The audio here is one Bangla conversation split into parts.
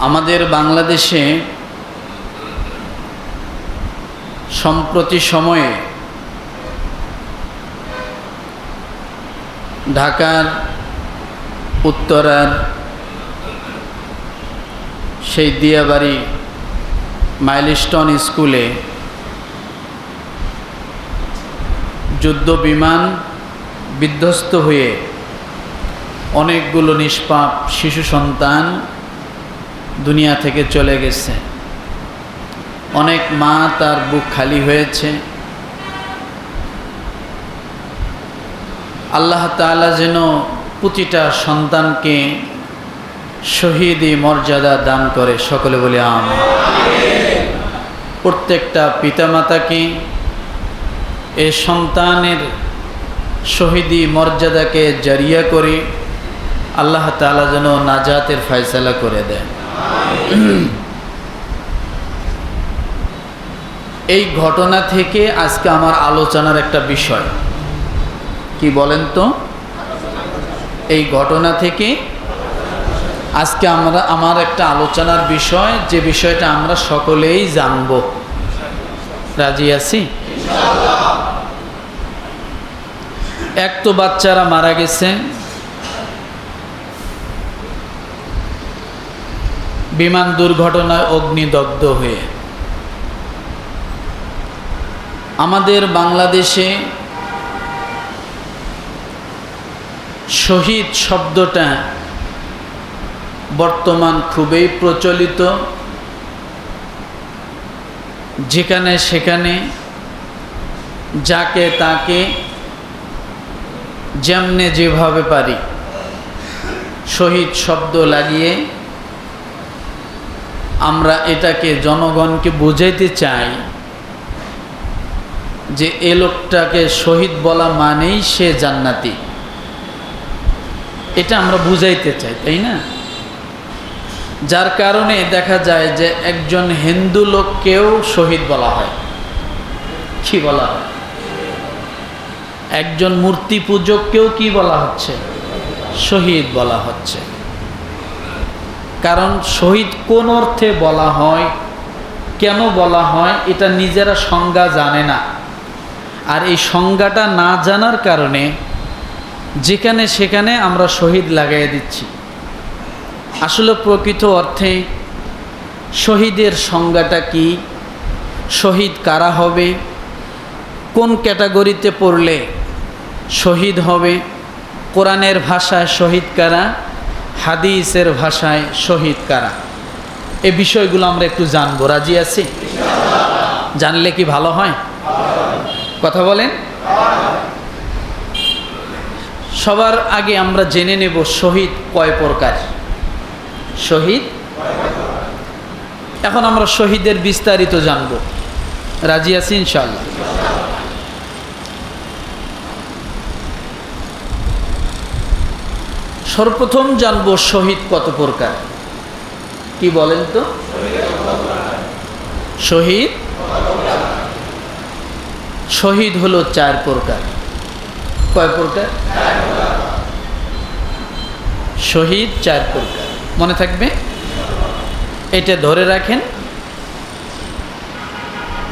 আমাদের বাংলাদেশে সম্প্রতি সময়ে ঢাকার, উত্তরার, সেই দিয়াবাড়ি মাইলস্টোন স্কুলে যুদ্ধ বিমান বিধ্বস্ত হয়ে অনেকগুলো নিষ্পাপ শিশু সন্তান দুনিয়া থেকে চলে গেছে। অনেক মা তার বুক খালি হয়েছে। আল্লাহ তাআলা যেন প্রতিটা সন্তানকে শহীদি মর্যাদা দান করে, সকলে বলে আম প্রত্যেকটা পিতামাতাকে এ সন্তানের শহীদি মর্যাদাকে জারিয়া করে আল্লাহ তাআলা যেন নাজাতের ফয়সালা করে দেয় এই ঘটনা থেকে আজকে আমার আলোচনার একটা বিষয়। কি বলেন তো? এই ঘটনা থেকে আজকে আমরা, আমার একটা আলোচনার বিষয়, যে বিষয়টা আমরা সকলেই জানব। রাজি আছি? এক তো বাচ্চারা মারা গেছে। বিমান দুর্ঘটনায় অগ্নিদগ্ধ হয়ে। আমাদের বাংলাদেশে শহীদ শব্দটা বর্তমান খুবই প্রচলিত। যেখানে সেখানে যাকে তাকে যেমনে যেভাবে পারি শহীদ শব্দ লাগিয়ে আমরা এটাকে জনগণকে বুঝাইতে চাই যে এ লোকটাকে শহীদ বলা মানেই সে জান্নাতি। এটা আমরা বুঝাইতে চাই, তাই না? যার কারণে দেখা যায় যে একজন হিন্দু লোককেও শহীদ বলা হয়। কি বলা হয়? একজন মূর্তি পূজককেও কি বলা হচ্ছে? শহীদ বলা হচ্ছে। কারণ শহীদ কোন অর্থে বলা হয়, কেন বলা হয়, এটা নিজেরা সংজ্ঞা জানে না। আর এই সংজ্ঞাটা না জানার কারণে যেখানে সেখানে আমরা শহীদ লাগাই দিচ্ছি। আসলে প্রকৃত অর্থে শহীদের সংজ্ঞাটা কি, শহীদ কারা হবে, কোন ক্যাটাগরিতে পড়লে শহীদ হবে, কোরআনের ভাষায় শহীদ কারা হাদিসের ভাষায় শহীদ কারা? এ বিষয়গুলো আমরা একটু জানব। রাজি আছি? জানলে কি ভালো হয়? কথা বলেন। সবার আগে আমরা জেনে নেব শহীদ কয় প্রকার। শহীদ? এখন আমরা শহীদের বিস্তারিত জানব। রাজি আছি ইনশাল্লাহ সর্বপ্রথম জানব শহীদ কত প্রকার। কি বলেন তো? শহীদ? শহীদ হলো চার প্রকার। কয় প্রকার? শহীদ চার প্রকার। মনে থাকবে? এটা ধরে রাখেন।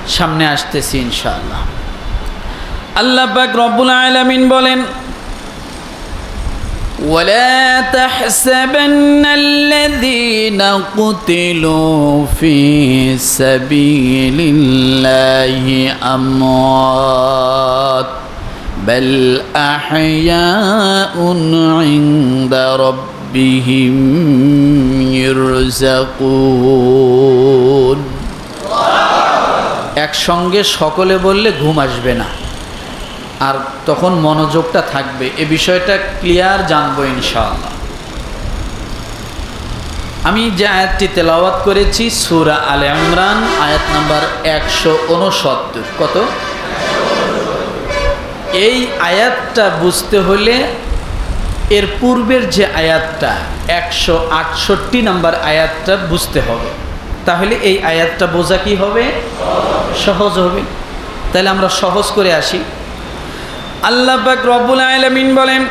সামনে আসতেছি ইনশাআল্লাহ। আল্লাহ পাক রব্বুল আলামিন বলেন ولا تحسبن الذين قتلوا في سبيل الله أموات بل أحياء عند ربهم يرزقون একসঙ্গে সকলে বললে ঘুম আসবে না আর তখন মনোযোগটা থাকবে। এ বিষয়টা ক্লিয়ার জানব ইনশাআল্লাহ। আমি যে আয়াতটি তেলাওয়াত করেছি, সুরা আলে ইমরান, আয়াত নাম্বার একশো উনসত্তর কত? এই আয়াতটা বুঝতে হলে এর পূর্বের যে আয়াতটা, একশো আটষট্টি নাম্বার আয়াতটা বুঝতে হবে। তাহলে এই আয়াতটা বোঝা কি হবে? সহজ হবে। তাহলে আমরা সহজ করে আসি। আল্লাহ পাক রব্বুল আলামিন বলেন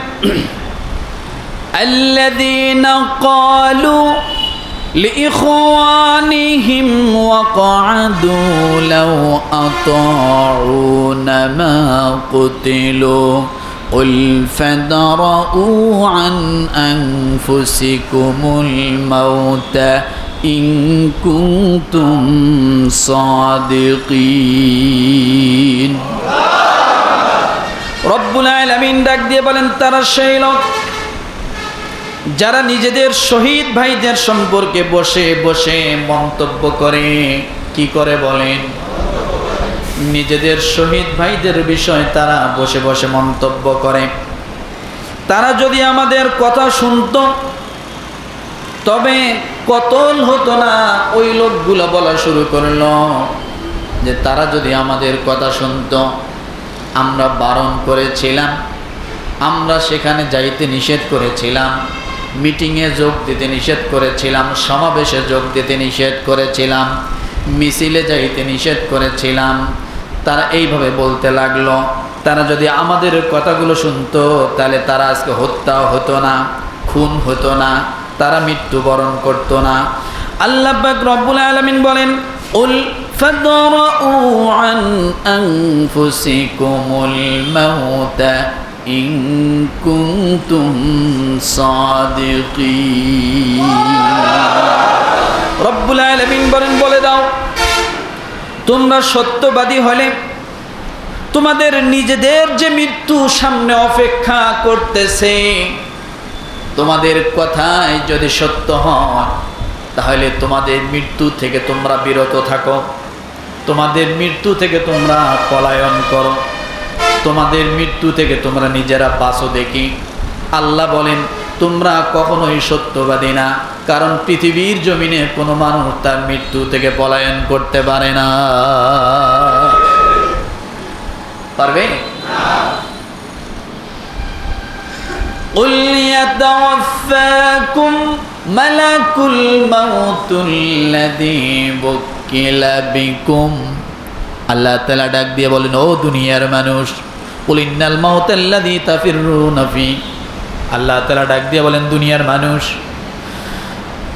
الذين قالوا لإخوانهم وقعدوا لو أطاعونا ما قتلوا قل فادرءوا عن أنفسكم الموت إن كنتم صادقين রব্বুল ডাক দিয়ে বলেন, তারা সেই লোক যারা নিজেদের শহীদ ভাইদের সম্পর্কে বসে বসে মন্তব্য করে। কি করে বলেন? নিজেদের শহীদ ভাইদের বিষয়ে তারা বসে বসে মন্তব্য করে। তারা যদি আমাদের কথা শুনতো, তবে কতল হতো না? ওই লোকগুলো বলা শুরু করল যে, তারা যদি আমাদের কথা শুনতো আমরা বারণ করেছিলাম, আমরা সেখানে যাইতে নিষেধ করেছিলাম, মিটিংয়ে যোগ দিতে নিষেধ করেছিলাম, সমাবেশে যোগ দিতে নিষেধ করেছিলাম, মিছিলে যাইতে নিষেধ করেছিলাম। তারা এইভাবে বলতে লাগল, তারা যদি আমাদের কথাগুলো শুনতো, তাহলে তারা আজকে হত্যা হতো না, খুন হতো না, তারা মৃত্যুবরণ করতো না। আল্লাহ রব্বুল আলামিন বলেন, উল فادرءوا عن أنفسكم الموت إن كنتم صادقين রব্বুল আলামিন বলেন বলে দাও তোমরা সত্যবাদী হলে তোমাদের নিজেদের যে মৃত্যু সামনে অপেক্ষা করতেছে তোমাদের কথায় যদি সত্য হয় তাহলে তোমাদের মৃত্যু থেকে তোমরা বিরত থাকো তোমাদের মৃত্যু থেকে তোমরা পলায়ন করো তোমাদের মৃত্যু থেকে তোমরা নিজেরা বাঁচো দেখি আল্লাহ বলেন তোমরা কখনোই সত্যবাদী না কারণ পৃথিবীর জমিনে কোনো মানুষ তার মৃত্যু থেকে পলায়ন করতে পারে না পারবে قل يتوفاكم ملك الموت الذي وكل কিলাবিকুম আল্লাহ তালা ডাক দিয়ে বলেন, ও দুনিয়ার মানুষ উলিন্নাল মাউতাল্লাদি তাফিরু নফি আল্লাহ তালা ডাক দিয়ে বলেন, দুনিয়ার মানুষ,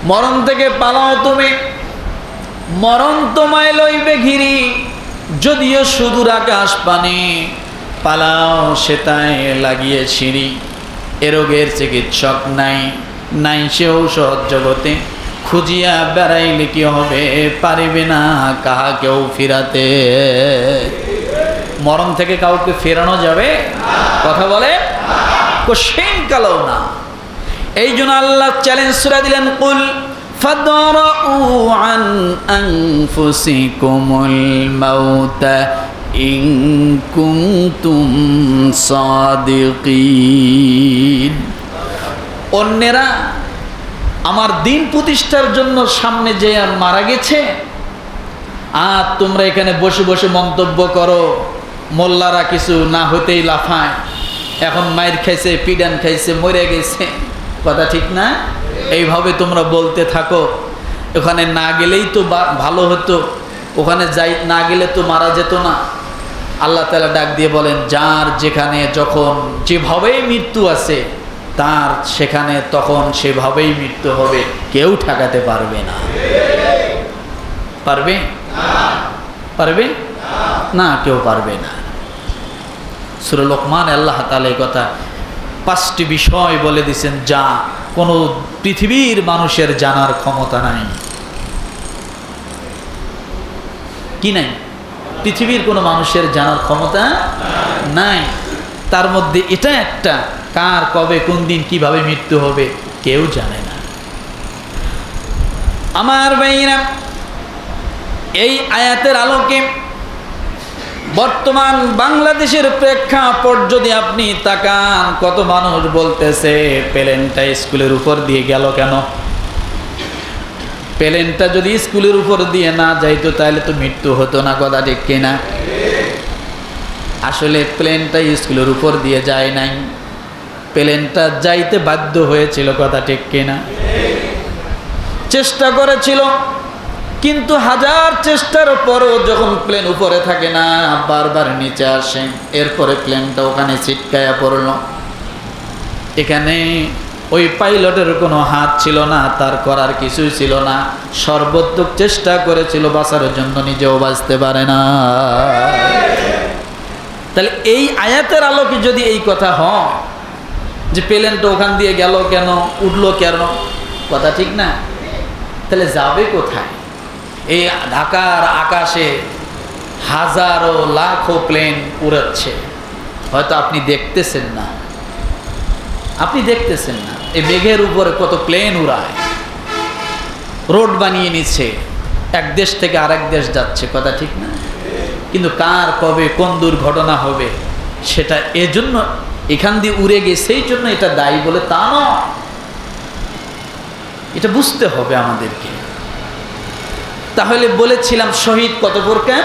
মরণ থেকে পালাও তুমি। মরণ তোমায় লইবে ঘিরি, যদিও সুদূর আকাশ পানে। পালাও, সেতায় লাগিয়ে সিঁড়ি এ রোগের চিকিৎসক নাই নাই সে ঔষধ জগতে। খুঁজিয়া বেড়াইলে কি হবে পারিবে না কাহাকেও ফিরাতে মরণ থেকে কাউকে ফেরানো যাবে কথা বলে কোশ্চেন কালো না এই জন্য আল্লাহ চ্যালেঞ্জ সুরা দিলেন কুল فادرؤوا عن أنفسكم الموت إن كنتم صادقين অন্যেরা আমার দিন প্রতিষ্ঠার জন্য সামনে যে আর মারা গেছে, আর তোমরা এখানে বসে বসে মন্তব্য করো, মোল্লারা কিছু না হতেই লাফায়। এখন মায়ের খাইছে, পিডান খাইছে, মরে গেছে। কথা ঠিক না? এইভাবে তোমরা বলতে থাকো। ওখানে না গেলেই তো ভালো হতো। ওখানে যাই না গেলে তো মারা যেত না। আল্লাহ তালা ডাক দিয়ে বলেন, যার যেখানে যখন যেভাবেই মৃত্যু আছে তার সেখানে তখন সেভাবেই মৃত্যু হবে, কেউ ঠেকাতে পারবে না। পারবে? পারবে? না, কেউ পারবে না। সুরে লোকমান, আল্লাহ তালা কথা পাঁচটি বিষয় বলে দিছেন যা কোনো পৃথিবীর মানুষের জানার ক্ষমতা নাই। কি নাই? পৃথিবীর কোনো মানুষের জানার ক্ষমতা নাই। তার মধ্যে এটা একটা কার কবে কোন দিন কীভাবে মৃত্যু হবে কেউ জানে না। আমার ভাইরা এই আয়াতের আলোকে বর্তমান বাংলাদেশের প্রেক্ষাপট যদি আপনি তাকান, কত মানুষ বলতেছে, প্লেনটা স্কুলের উপর দিয়ে গেল কেন? প্লেনটা যদি স্কুলের উপর দিয়ে না যাইতো, তাহলে তো মৃত্যু হতো না। কথা ঠিক কিনা? আসলে প্লেনটা স্কুলের উপর দিয়ে যায় নাই। প্লেনটা যাইতে বাধ্য হয়েছিল, কথা ঠিক কিনা? চেষ্টা করেছিল, কিন্তু হাজার চেষ্টার পরও যখন প্লেন উপরে থাকে না, বারবার নিচে আসে। এরপরে প্লেনটা ওখানে ছিটকায়া পড়ল। এখানে ওই পাইলটের কোনো হাত ছিল না, তার করার কিছুই ছিল না। সর্বোত্তক চেষ্টা করেছিল, বাঁচার জন্য নিজেও বাঁচতে পারে না। তাহলে এই আয়াতের আলোকে যদি এই কথা হয় যে প্লেনটা ওখান দিয়ে গেল কেন? উঠল কেন? কথা ঠিক না? তাহলে যাবে কোথায়? এই ঢাকার আকাশে হাজারো লাখো প্লেন উড়াচ্ছে। হয়তো আপনি দেখতেছেন না। আপনি দেখতেছেন না। এই মেঘের উপরে কত প্লেন উড়ায়। রোড বানিয়ে নিচ্ছে। এক দেশ থেকে আরেক দেশ যাচ্ছে। কথা ঠিক না? কিন্তু কার কবে কোন দুর্ঘটনা হবে, সেটা এজন্য এখান দিয়ে উড়ে গেছে সেই জন্য এটা দায়ী বলে তা নয়। এটা বুঝতে হবে আমাদেরকে। তাহলে বলেছিলাম শহীদ কত প্রকার